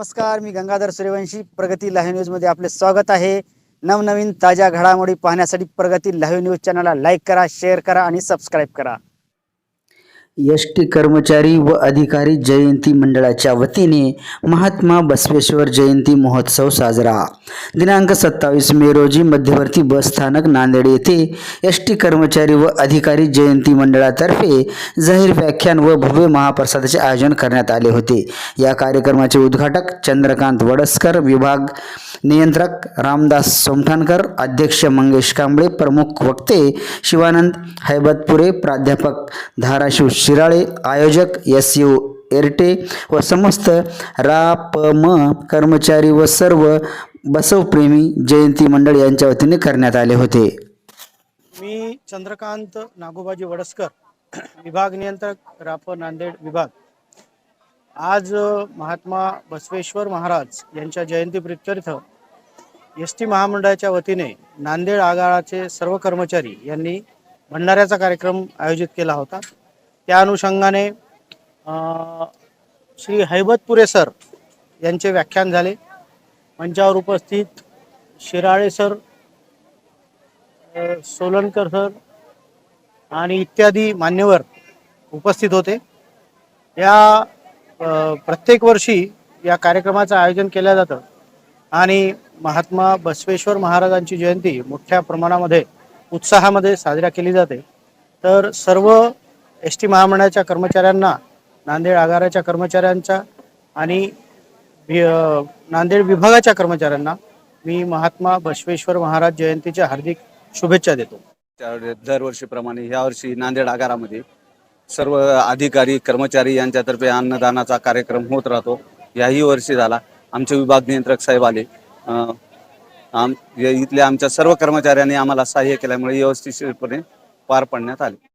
नमस्कार मी गंगाधर सूर्यवंशी. प्रगती लाईव्ह न्यूजमध्ये आपले स्वागत आहे. नवनवीन ताज्या घडामोडी पाहण्यासाठी प्रगती लाईव्ह न्यूज चॅनलला लाईक करा शेअर करा आणि सबस्क्राईब करा. एस टी कर्मचारी व अधिकारी जयंती मंडळाच्या वतीने महात्मा बसवेश्वर जयंती महोत्सव साजरा. दिनांक सत्तावीस मे रोजी मध्यवर्ती बस स्थानक नांदेड येथे एस टी कर्मचारी व अधिकारी जयंती मंडळातर्फे जाहीर व्याख्यान व भव्य महाप्रसादाचे आयोजन करण्यात आले होते. या कार्यक्रमाचे उद्घाटक चंद्रकांत वडसकर विभाग नियंत्रक रामदास सोमठाणकर अध्यक्ष मंगेश कांबळे प्रमुख वक्ते शिवानंद हैबतपुरे प्राध्यापक धाराशिव शिराळे आयोजक एस यू एरटे व समस्त रापम कर्मचारी व सर्व बसवप्रेमी जयंती मंडळ यांच्या वतीने करण्यात आले होते. मी चंद्रकांत नागोबाजी वडसकर विभाग नियंत्रक राप नांदेड विभाग. आज महात्मा बसवेश्वर महाराज यांच्या जयंती प्रित्यर्थ एस टी महामंडळाच्या वतीने नांदेड आगाराचे सर्व कर्मचारी यांनी भंडाऱ्याचा कार्यक्रम आयोजित केला होता. त्या अनुषंगाने श्री हैबतपुरे सर यांचे व्याख्यान झाले. मंचावर उपस्थित शिराळे सर सोलनकर सर आणि इत्यादी मान्यवर उपस्थित होते. या प्रत्येक वर्षी या कार्यक्रमाचं आयोजन केलं जातं. आणि महात्मा बसवेश्वर महाराजांची जयंती मोठ्या प्रमाणामध्ये उत्साहामध्ये साजरा केली जाते. तर सर्व एस टी महामंडळाच्या कर्मचाऱ्यांना नांदेड आगाराच्या कर्मचाऱ्यांच्या आणि नांदेड विभागाच्या कर्मचाऱ्यांना मी महात्मा बसवेश्वर महाराज जयंतीच्या हार्दिक शुभेच्छा देतो. त्यावेळी दरवर्षीप्रमाणे यावर्षी नांदेड आगारामध्ये सर्व अधिकारी कर्मचारी यांच्यातर्फे अन्नदानाचा कार्यक्रम होत राहतो. याही वर्षी झाला. आमचे विभाग नियंत्रक साहेब आले. आम इथल्या आमच्या सर्व कर्मचाऱ्यांनी आम्हाला सहाय्य केल्यामुळे व्यवस्थितपणे पार पाडण्यात आले.